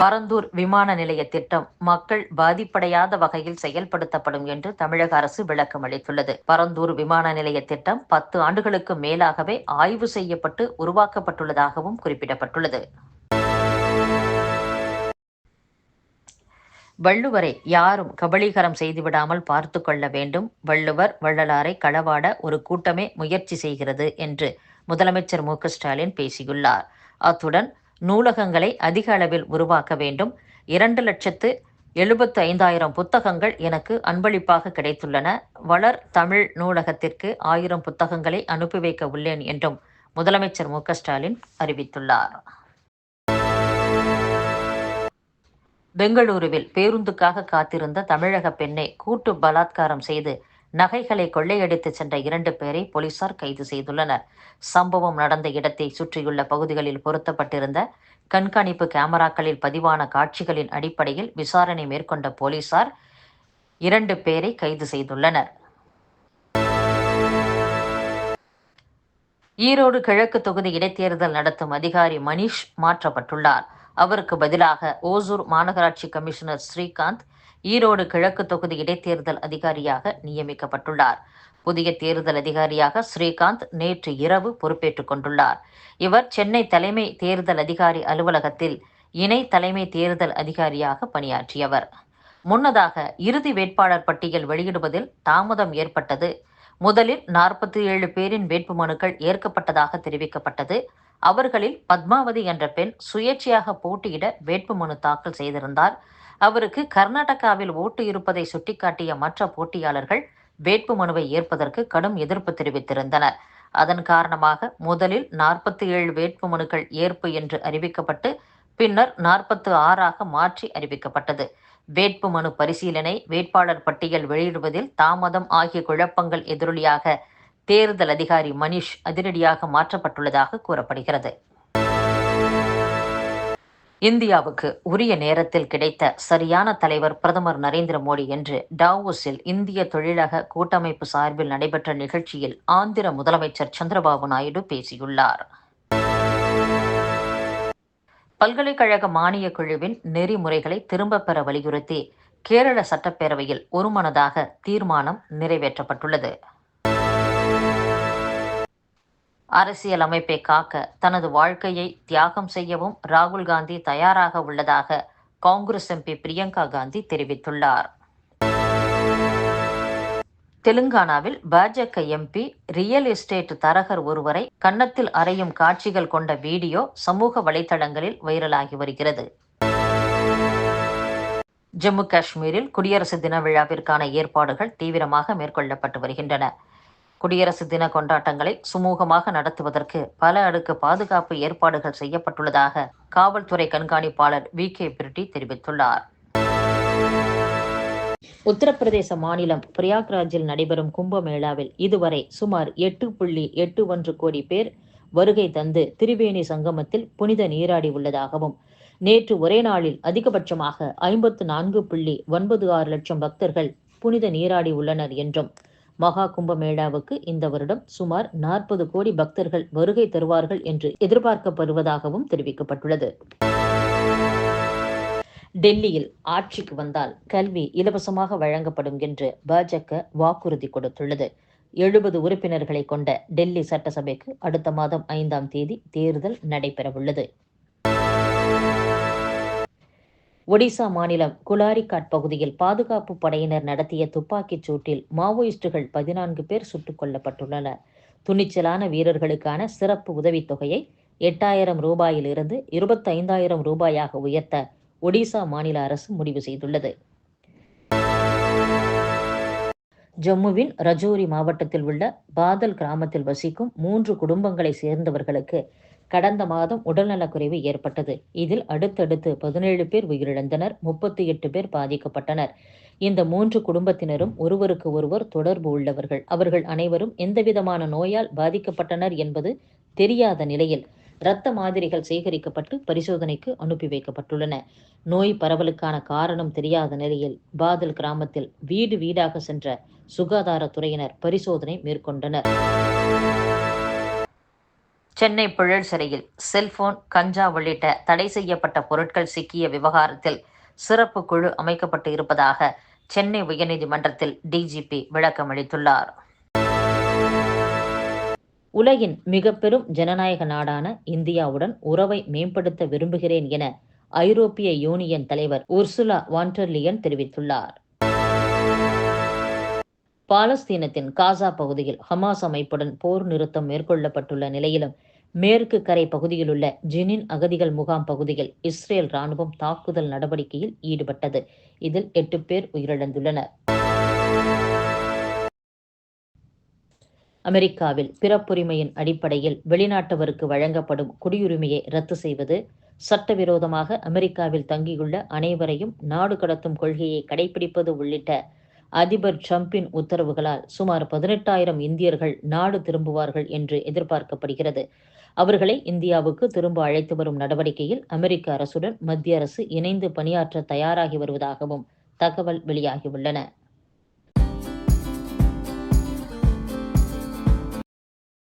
பரந்தூர் விமான நிலைய திட்டம் மக்கள் பாதிப்படையாத வகையில் செயல்படுத்தப்படும் என்று தமிழக அரசு விளக்கம் அளித்துள்ளது. பரந்தூர் விமான நிலைய திட்டம் பத்து ஆண்டுகளுக்கு மேலாகவே ஆய்வு செய்யப்பட்டு உருவாக்கப்பட்டுள்ளதாகவும் குறிப்பிடப்பட்டுள்ளது. வள்ளுவரை யாரும் கபளீகரம் செய்துவிடாமல் பார்த்து கொள்ள வேண்டும். வள்ளுவர் வள்ளலாரை களவாட ஒரு கூட்டமே முயற்சி செய்கிறது என்று முதலமைச்சர் மு ஸ்டாலின் பேசியுள்ளார். அத்துடன் நூலகங்களை அதிக அளவில் உருவாக்க வேண்டும். இரண்டு லட்சத்து எழுபத்து ஐந்தாயிரம் புத்தகங்கள் எனக்கு அன்பளிப்பாக கிடைத்துள்ளன. வளர் தமிழ் நூலகத்திற்கு ஆயிரம் புத்தகங்களை அனுப்பி வைக்க உள்ளேன் என்றும் முதலமைச்சர் மு ஸ்டாலின் அறிவித்துள்ளார். பெங்களூருவில் பேருந்துக்காக காத்திருந்த தமிழக பெண்ணை கூட்டு பலாத்காரம் செய்து நகைகளை கொள்ளையடித்து சென்ற இரண்டு பேரை போலீசார் கைது செய்துள்ளனர். சம்பவம் நடந்த இடத்தை சுற்றியுள்ள பகுதிகளில் பொருத்தப்பட்டிருந்த கண்காணிப்பு கேமராக்களில் பதிவான காட்சிகளின் அடிப்படையில் விசாரணை மேற்கொண்ட போலீசார் இரண்டு பேரை கைது செய்துள்ளனர். ஈரோடு கிழக்கு தொகுதி இடைத்தேர்தல் நடத்தும் அதிகாரி மணிஷ் மாற்றப்பட்டுள்ளார். அவருக்கு பதிலாக ஓசூர் மாநகராட்சி கமிஷனர் ஸ்ரீகாந்த் ஈரோடு கிழக்கு தொகுதி இடைத்தேர்தல் அதிகாரியாக நியமிக்கப்பட்டுள்ளார். புதிய தேர்தல் அதிகாரியாக ஸ்ரீகாந்த் நேற்று இரவு பொறுப்பேற்றுக் கொண்டுள்ளார். இவர் சென்னை தலைமை தேர்தல் அதிகாரி அலுவலகத்தில் இணை தலைமை தேர்தல் அதிகாரியாக பணியாற்றியவர். முன்னதாக இறுதி வேட்பாளர் பட்டியல் வெளியிடுவதில் தாமதம் ஏற்பட்டது. முதலில் நாற்பத்தி ஏழு பேரின் வேட்புமனுக்கள் ஏற்கப்பட்டதாக தெரிவிக்கப்பட்டது. அவர்களில் பத்மாவதி என்ற பெண் சுயேட்சையாக போட்டியிட வேட்புமனு தாக்கல் செய்திருந்தார். அவருக்கு கர்நாடகாவில் ஓட்டு இருப்பதை சுட்டிக்காட்டிய மற்ற போட்டியாளர்கள் வேட்பு மனுவை ஏற்பதற்கு கடும் எதிர்ப்பு தெரிவித்திருந்தனர். அதன் காரணமாக முதலில் நாற்பத்தி ஏழு வேட்பு மனுக்கள் ஏற்பு என்று அறிவிக்கப்பட்டு பின்னர் நாற்பத்து ஆறாக மாற்றி அறிவிக்கப்பட்டது. வேட்பு மனு பரிசீலனை வேட்பாளர் பட்டியல் வெளியிடுவதில் தாமதம் ஆகிய குழப்பங்கள் எதிரொலியாக தேர்தல் அதிகாரி மணிஷ் அதிரடியாக மாற்றப்பட்டுள்ளதாக கூறப்படுகிறது. இந்தியாவுக்கு உரிய நேரத்தில் கிடைத்த சரியான தலைவர் பிரதமர் நரேந்திர மோடி என்று டாவோஸில் இந்திய தொழிலக கூட்டமைப்பு சார்பில் நடைபெற்ற நிகழ்ச்சியில் ஆந்திர முதலமைச்சர் சந்திரபாபு நாயுடு பேசியுள்ளார். பல்கலைக்கழக மானியக் குழுவின் நெறிமுறைகளை திரும்பப் பெற வலியுறுத்தி கேரள சட்டப்பேரவையில் ஒருமனதாக தீர்மானம் நிறைவேற்றப்பட்டுள்ளது. அரசியல் அமைப்பை காக்க தனது வாழ்க்கையை தியாகம் செய்யவும் ராகுல் காந்தி தயாராக உள்ளதாக காங்கிரஸ் எம்பி பிரியங்கா காந்தி தெரிவித்துள்ளார். தெலுங்கானாவில் பாஜக எம்பி ரியல் எஸ்டேட் தரகர் ஒருவரை கன்னத்தில் அறையும் காட்சிகள் கொண்ட வீடியோ சமூக வலைதளங்களில் வைரலாகி வருகிறது. ஜம்மு காஷ்மீரில் குடியரசு தின விழாவிற்கான ஏற்பாடுகள் தீவிரமாக மேற்கொள்ளப்பட்டு வருகின்றன. குடியரசு தின கொண்டாட்டங்களை சுமூகமாக நடத்துவதற்கு பல அடுக்கு பாதுகாப்பு ஏற்பாடுகள் செய்யப்பட்டுள்ளதாக காவல்துறை கண்காணிப்பாளர் வி கே பிரிட்டி தெரிவித்துள்ளார். உத்தரப்பிரதேச மாநிலம் பிரயாக்ராஜில் நடைபெறும் கும்பமேளாவில் இதுவரை சுமார் எட்டு புள்ளி எட்டு ஒன்று கோடி பேர் வருகை தந்து திரிவேணி சங்கமத்தில் புனித நீராடி உள்ளதாகவும் நேற்று ஒரே நாளில் அதிகபட்சமாக ஐம்பத்து நான்கு புள்ளி ஒன்பது ஆறு லட்சம் பக்தர்கள் புனித நீராடி உள்ளனர் என்றும் மகா கும்பமேளாவுக்கு இந்த வருடம் சுமார் நாற்பது கோடி பக்தர்கள் வருகை தருவார்கள் என்று எதிர்பார்க்கப்படுவதாகவும் தெரிவிக்கப்பட்டுள்ளது. டெல்லியில் ஆட்சிக்கு வந்தால் கல்வி இலவசமாக வழங்கப்படும் என்று பாஜக வாக்குறுதி கொடுத்துள்ளது. எழுபது உறுப்பினர்களை கொண்ட டெல்லி சட்டசபைக்கு அடுத்த மாதம் ஐந்தாம் தேதி தேர்தல் நடைபெறவுள்ளது. ஒடிசா மாநிலம் குலாரிகாட் பகுதியில் பாதுகாப்பு படையினர் நடத்திய துப்பாக்கிச் சூட்டில் மாவோயிஸ்டுகள் பதினான்கு பேர் சுட்டுக் கொல்லப்பட்டுள்ளனர். துணிச்சலான வீரர்களுக்கான சிறப்பு உதவித்தொகையை எட்டாயிரம் ரூபாயிலிருந்து இருபத்தைந்தாயிரம் ரூபாயாக உயர்த்த ஒடிசா மாநில அரசு முடிவு செய்துள்ளது. ஜம்முவின் ரஜோரி மாவட்டத்தில் உள்ள பாதல் கிராமத்தில் வசிக்கும் மூன்று குடும்பங்களை சேர்ந்தவர்களுக்கு கடந்த மாதம் உடல்நலக்குறைவு ஏற்பட்டது. இதில் அடுத்தடுத்து பதினேழு பேர் உயிரிழந்தனர் முப்பத்தி எட்டு பேர் பாதிக்கப்பட்டனர். இந்த மூன்று குடும்பத்தினரும் ஒருவருக்கு ஒருவர் தொடர்பு உள்ளவர்கள். அவர்கள் அனைவரும் எந்தவிதமான நோயால் பாதிக்கப்பட்டனர் என்பது தெரியாத நிலையில் இரத்த மாதிரிகள் சேகரிக்கப்பட்டு பரிசோதனைக்கு அனுப்பி வைக்கப்பட்டுள்ளன. நோய் பரவலுக்கான காரணம் தெரியாத நிலையில் பாதல் கிராமத்தில் வீடு வீடாக சென்ற சுகாதாரத்துறையினர் பரிசோதனை மேற்கொண்டனர். சென்னை புழல் சிறையில் செல்போன் கஞ்சா உள்ளிட்ட தடை செய்யப்பட்ட பொருட்கள் சிக்கிய விவகாரத்தில் சிறப்பு குழு அமைக்கப்பட்டு இருப்பதாக சென்னை உயர்நீதிமன்றத்தில் டிஜிபி விளக்கம் அளித்துள்ளார். உலகின் மிக பெரும் ஜனநாயக நாடான இந்தியாவுடன் உறவை மேம்படுத்த விரும்புகிறேன் என ஐரோப்பிய யூனியன் தலைவர் உர்சுலா வாண்டர்லியன் தெரிவித்துள்ளார். பாலஸ்தீனத்தின் காசா பகுதியில் ஹமாஸ் அமைப்புடன் போர் நிறுத்தம் மேற்கொள்ளப்பட்டுள்ள நிலையிலும் மேற்கு கரை பகுதியிலுள்ள ஜினின் அகதிகள் முகாம் பகுதியில் இஸ்ரேல் ராணுவம் தாக்குதல் நடவடிக்கையில் ஈடுபட்டது. இதில் எட்டு பேர் உயிரிழந்துள்ளனர். அமெரிக்காவில் பிறப்புரிமையின் அடிப்படையில் வெளிநாட்டவருக்கு வழங்கப்படும் குடியுரிமையை ரத்து செய்வது சட்டவிரோதமாக அமெரிக்காவில் தங்கியுள்ள அனைவரையும் நாடு கடத்தும் கொள்கையை கடைபிடிப்பது உள்ளிட்ட அதிபர் டிரம்பின் உத்தரவுகளால் சுமார் பதினெட்டாயிரம் இந்தியர்கள் நாடு திரும்புவார்கள் என்று எதிர்பார்க்கப்படுகிறது. அவர்களை இந்தியாவுக்கு திரும்ப அழைத்து வரும் நடவடிக்கையில் அமெரிக்க அரசுடன் மத்திய அரசு இணைந்து பணியாற்ற தயாராகி வருவதாகவும் தகவல் வெளியாகியுள்ளன.